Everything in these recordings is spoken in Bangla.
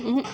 嗯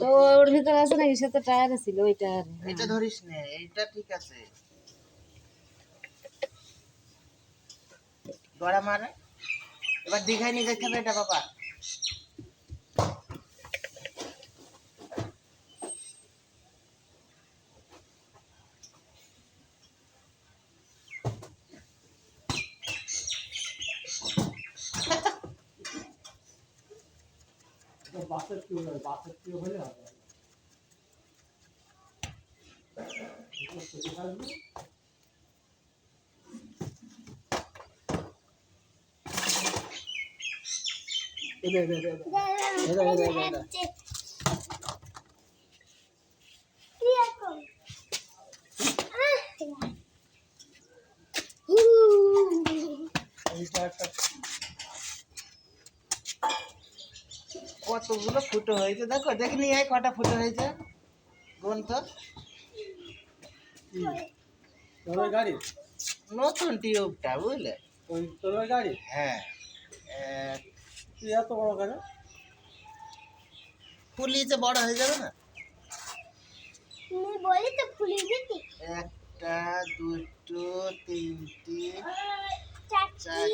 তো ওর ভিতরে আছে নাকি? টায়ার ছিল ওইটা এটা ধরিস নে, এইটা ঠিক আছে। গড়া মারে। এবার দীঘায় নিয়ে যেতে হবে এটা বাবা বাসের কি হলে বাসের কি হলে হবে? কতগুলো ফুটো হয়েছে? দেখো দেখিনি এই কটা ফুটো হয়েছে। কোন তো গাড়ি? নতুন টিউবটা বুঝলে? তোর গাড়ি? হ্যাঁ। এত বড় কেন ফুলিয়েছে বড় হয়ে যাবে না বলি তো খুলে দিতি একটা দুটো তিনটি চারটি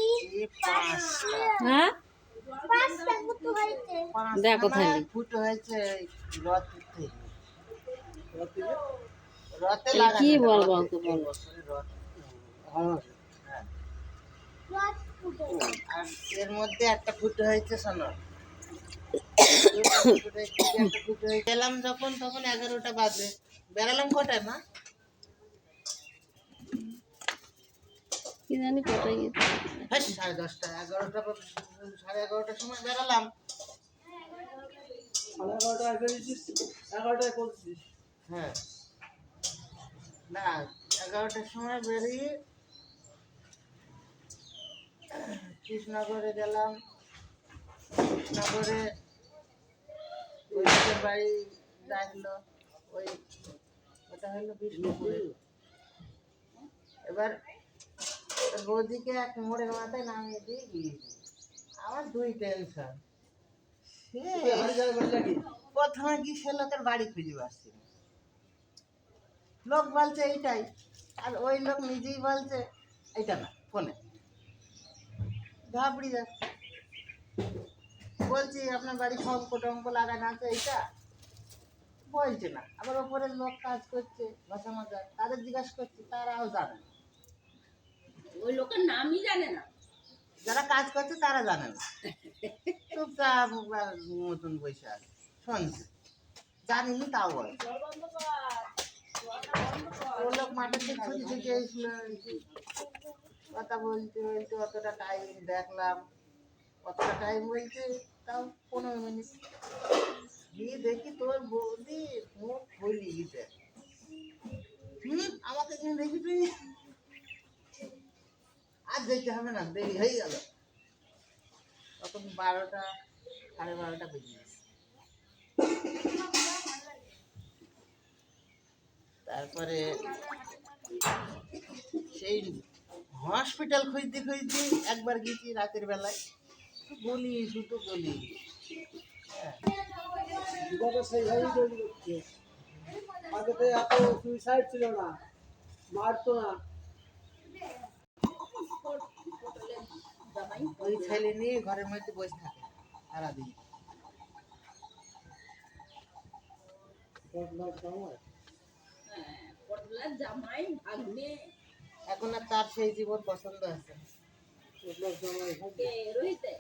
পাঁচটা হ্যাঁ দেখো তাহলে। ফুটো হয়েছে রথ থেকে রথে কি বলব রথে, ওকে বলো। বছরে রথ। হ্যাঁ। আর এর মধ্যে একটা ফুটো হয়েছে শোনো। গেলাম যখন তখন এগারোটা বাজে। বেরালাম কটায় মা? কি জানি কোথায় গেছে। হ্যাঁ সাড়ে দশটা এগারোটা বা- সাড়ে এগারোটার সময় বেরালাম সাড়ে এগারোটায় বেরিয়েছিস এগারোটায় পৌঁছেছিস হ্যাঁ। না এগারোটার সময় বেরিয়ে কৃষ্ণনগরে গেলাম। কৃষ্ণনগরে ওই বাড়ি ডাকলো ওই ওটা হলো বিষ্ণুপুরে। এবার বৌদিকে এক মোড়ের মাথায় নামিয়ে দিয়ে গিয়েছি আমার দুই টেনশন প্রথমে কি সে লোকের বাড়ি খুঁজে পাচ্ছি লোক বলছে, এইটাই। আর ওই লোক নিজেই বলছে, এইটা না, ফোনে। ঘাবড়ি যাচ্ছে বলছি আপনার বাড়ি শঙ্ক টঙ্ক লাগানো আছে এইটা? বলছে না। আবার ওপরের লোক কাজ করছে ভাষা মাজা তাদের জিজ্ঞাসা করছে তারাও জানে না। ওই লোকের নামই জানে না। যারা কাজ করছে তারা জানে না। চুপচাপ মতন বসে আছে। শুনছে। জানিনি তাও বলে। ও লোক মাঠের থেকে ছুটি কথা বলতে বলতে অতটা টাইম দেখলাম। অতটা টাইম বলছে তাও পনেরো মিনিট গিয়ে দেখি তোর বৌদি মুখ খুলি গেছে হুম আমাকে এখানে দেখি তুই। আর যেতে হবে না, দেরি হয়ে গেল। তখন বারোটা, সাড়ে বারোটা বেজে গেছে। তারপরে সেই হসপিটাল খুঁজতে খুঁজতে একবার গেছি রাতের বেলায়। গলি শুধু গলি। আগে তো এত সুইসাইড ছিল না। মারতো না। ওই ছেলে নিয়ে ঘরের মধ্যে বসে থাকে সারাদিন। হ্যাঁ জামাই ভাগ্নে। এখন আর তার সেই জীবন পছন্দ আছে। রোহিতে